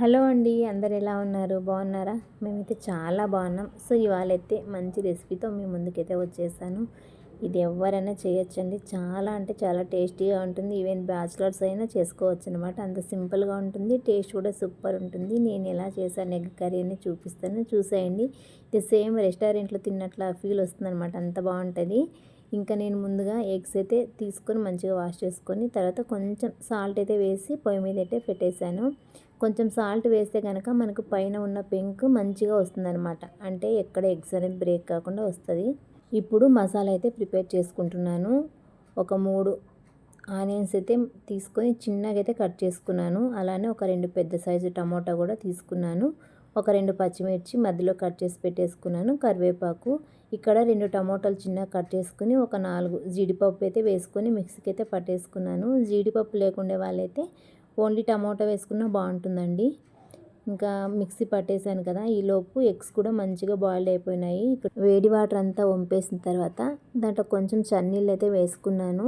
Hello అండి అందరు ఎలా ఉన్నారు? బాగున్నారా? మేమైతే చాలా బాగున్నాం. సో ఇవాళైతే మంచి రెసిపీతో మీ ముందుకైతే వచ్చేసాను. ఇది ఎవరైనా చేయొచ్చండి. చాలా అంటే చాలా టేస్టీగా ఉంటుంది. ఈవెన్ బ్యాచులర్స్ అయినా చేసుకోవచ్చు అనమాట అంత సింపుల్గా ఉంటుంది. టేస్ట్ కూడా సూపర్ ఉంటుంది. నేను ఎలా చేశాను ఎగ్ కర్రీ అని చూపిస్తాను. చూసేయండి. ఇది సేమ్ రెస్టారెంట్లో తిన్నట్ల ఫీల్ వస్తుంది అనమాట అంత బాగుంటుంది. ఇంకా నేను ముందుగా ఎగ్స్ అయితే తీసుకొని మంచిగా వాష్ చేసుకొని తర్వాత కొంచెం సాల్ట్ అయితే వేసి పొయ్యి మీద అయితే పెట్టేశాను. కొంచెం సాల్ట్ వేస్తే కనుక మనకు పైన ఉన్న పెంక్ మంచిగా వస్తుందన్నమాట. అంటే ఎక్కడ ఎగ్స్ అనేది బ్రేక్ కాకుండా వస్తుంది. ఇప్పుడు మసాలా అయితే ప్రిపేర్ చేసుకుంటున్నాను. ఒక మూడు ఆనియన్స్ అయితే తీసుకొని చిన్నగా అయితే కట్ చేసుకున్నాను. అలానే ఒక రెండు పెద్ద సైజు టమోటా కూడా తీసుకున్నాను. ఒక రెండు పచ్చిమిర్చి మధ్యలో కట్ చేసి పెట్టేసుకున్నాను కరివేపాకు. ఇక్కడ రెండు టమోటాలు చిన్నగా కట్ చేసుకుని ఒక నాలుగు జీడిపప్పు అయితే వేసుకొని మిక్సీకి అయితే పట్టేసుకున్నాను. జీడిపప్పు లేకుండే వాళ్ళైతే ఓన్లీ టమోటా వేసుకున్నా బాగుంటుందండి. ఇంకా మిక్సీ పట్టేశాను కదా ఈలోపు ఎగ్స్ కూడా మంచిగా బాయిల్ అయిపోయినాయి. ఇక్కడ వేడి వాటర్ అంతా వంపేసిన తర్వాత దాంట్లో కొంచెం చన్నీళ్ళు అయితే వేసుకున్నాను.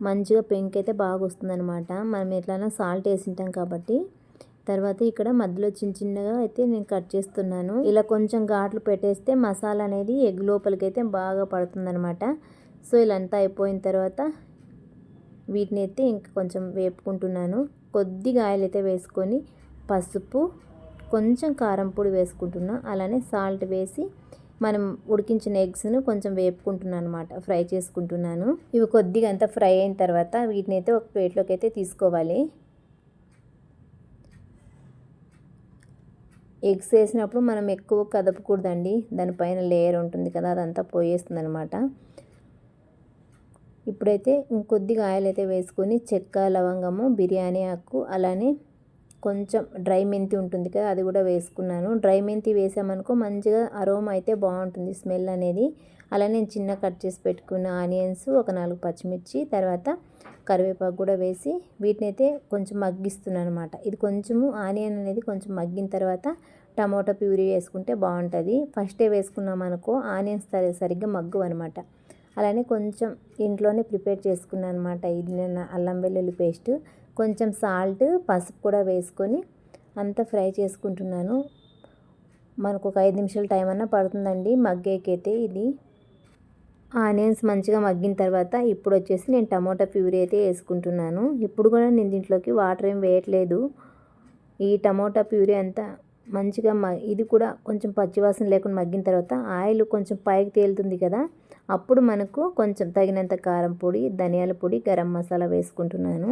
మంచిగా పెంక్ అయితే బాగా వస్తుందన్నమాట. మనం ఎట్లైనా సాల్ట్ వేసింటాం కాబట్టి. తర్వాత ఇక్కడ మధ్యలో చిన్న చిన్నగా అయితే నేను కట్ చేస్తున్నాను. ఇలా కొంచెం ఘాట్లు పెట్టేస్తే మసాలా అనేది ఎగ్ లోపలికి అయితే బాగా పడుతుందనమాట సో ఇలా అంతా అయిపోయిన తర్వాత వీటిని అయితే ఇంకా కొంచెం వేపుకుంటున్నాను. కొద్దిగా ఆయిల్ అయితే వేసుకొని పసుపు కొంచెం కారం పొడి వేసుకుంటున్నా. అలానే సాల్ట్ వేసి మనం ఉడికించిన ఎగ్స్ను కొంచెం వేపుకుంటున్నాను అనమాట ఫ్రై చేసుకుంటున్నాను. ఇవి కొద్దిగా అంతా ఫ్రై అయిన తర్వాత వీటిని అయితే ఒక ప్లేట్లోకి అయితే తీసుకోవాలి. ఎగ్స్ వేసినప్పుడు మనం ఎక్కువ కదపకూడదండి. దానిపైన లేయర్ ఉంటుంది కదా అదంతా పోయేస్తుంది అనమాట ఇప్పుడైతే ఇంకొద్దిగా ఆయిల్ అయితే వేసుకొని చెక్క లవంగము బిర్యానీ ఆకు అలానే కొంచెం డ్రై మెంతి ఉంటుంది కదా అది కూడా వేసుకున్నాను. డ్రై మెంతి వేసామనుకో మంచిగా అరోమా అయితే బాగుంటుంది స్మెల్ అనేది. అలా నేను చిన్న కట్ చేసి పెట్టుకున్న ఆనియన్స్ ఒక నాలుగు పచ్చిమిర్చి తర్వాత కరివేపాకు కూడా వేసి వీటిని అయితే కొంచెం మగ్గిస్తున్నాను అనమాట ఇది కొంచెము ఆనియన్ అనేది కొంచెం మగ్గిన తర్వాత టమాటో ప్యూరీ వేసుకుంటే బాగుంటుంది. ఫస్టే వేసుకున్నాం అనుకో ఆనియన్స్ సరిగ్గా మగ్గు అనమాట అలానే కొంచెం ఇంట్లోనే ప్రిపేర్ చేసుకున్నాను అనమాట ఇది నేను అల్లం వెల్లుల్లి పేస్ట్. కొంచెం సాల్ట్ పసుపు కూడా వేసుకొని అంతా ఫ్రై చేసుకుంటున్నాను. మనకు ఒక ఐదు నిమిషాల టైం అన్నా పడుతుందండి. మగ్గేకైతే ఇది ఆనియన్స్ మంచిగా మగ్గిన తర్వాత ఇప్పుడు వచ్చేసి నేను టమాటా ప్యూరీ అయితే వేసుకుంటున్నాను. ఇప్పుడు కూడా నేను దీంట్లోకి వాటర్ ఏం వేయట్లేదు. ఈ టమాటా ప్యూరీ అంతా మంచిగా మ ఇది కూడా కొంచెం పచ్చివాసన లేకుండా మగ్గిన తర్వాత ఆయిల్ కొంచెం పైకి తేలుతుంది కదా అప్పుడు మనకు కొంచెం తగినంత కారం పొడి ధనియాల పొడి గరం మసాలా వేసుకుంటున్నాను.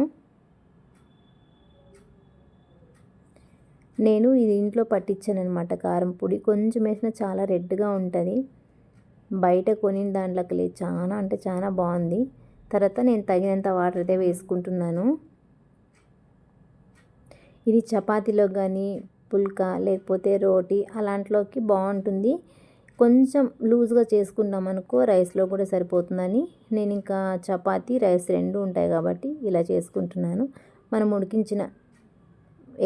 నేను ఇది ఇంట్లో పట్టించాను అనమాట కారం పొడి. కొంచెం వేసినా చాలా రెడ్గా ఉంటుంది. బయట కొని దాంట్లోకి లేదు. చాలా అంటే చాలా బాగుంది. తర్వాత నేను తగినంత వాటర్ అయితే వేసుకుంటున్నాను. ఇది చపాతీలో కానీ పుల్కా లేకపోతే రోటీ అలాంటిలోకి బాగుంటుంది. కొంచెం లూజ్గా చేసుకున్నాం అనుకో రైస్లో కూడా సరిపోతుందని. నేను ఇంకా చపాతీ రైస్ రెండు ఉంటాయి కాబట్టి ఇలా చేసుకుంటున్నాను. మనం ఉడికించిన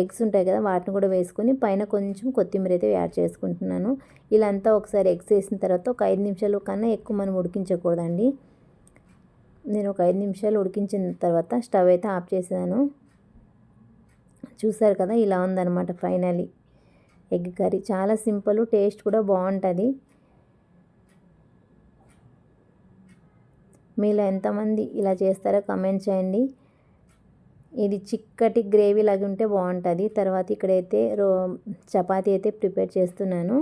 ఎగ్స్ ఉంటాయి కదా వాటిని కూడా వేసుకొని పైన కొంచెం కొత్తిమీర అయితే యాడ్ చేసుకుంటున్నాను. ఇలా అంతా ఒకసారి ఎగ్స్ వేసిన తర్వాత ఒక ఐదు నిమిషాలు కన్నా ఎక్కువ మనం ఉడికించకూడదండి. నేను ఒక ఐదు నిమిషాలు ఉడికించిన తర్వాత స్టవ్ అయితే ఆఫ్ చేసాను చూసారు కదా ఇలా ఉందన్నమాట ఫైనలీ ఎగ్ కర్రీ. చాలా సింపుల్ టేస్ట్ కూడా బాగుంటుంది. మీలో ఎంతమంది ఇలా చేస్తారో కమెంట్ చేయండి. ఇది చిక్కటి గ్రేవీ లాగా ఉంటే బాగుంటుంది. తర్వాత ఇక్కడైతే రో చపాతీ అయితే ప్రిపేర్ చేస్తున్నాను.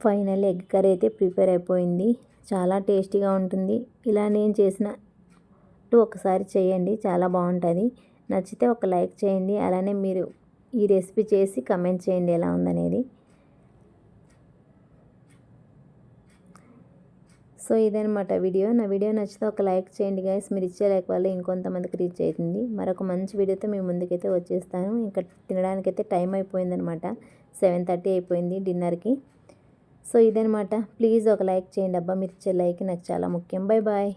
ఫైనల్ ఎగ్ కర్రీ అయితే ప్రిపేర్ అయిపోయింది. చాలా టేస్టీగా ఉంటుంది. ఇలా నేను చేసిన ఒకసారి చేయండి చాలా బాగుంటుంది. నచ్చితే ఒక లైక్ చేయండి అలానే మీరు ఈ రెసిపీ చేసి కమెంట్ చేయండి ఎలా ఉందనేది. సో ఇదనమాట వీడియో. నా వీడియో నచ్చితే ఒక లైక్ చేయండి గైస్. మీరు ఇచ్చే లైక్ వల్ల ఇంకొంతమందికి రీచ్ అవుతుంది. మరొక మంచి వీడియోతో మేము ముందుకైతే వచ్చేస్తాను. ఇంకా తినడానికైతే టైం అయిపోయిందనమాట సెవెన్ థర్టీ అయిపోయింది డిన్నర్కి. సో ఇదనమాట ప్లీజ్ ఒక లైక్ చేయండి అబ్బా. మీరు ఇచ్చే లైక్ నాకు చాలా ముఖ్యం. Bye bye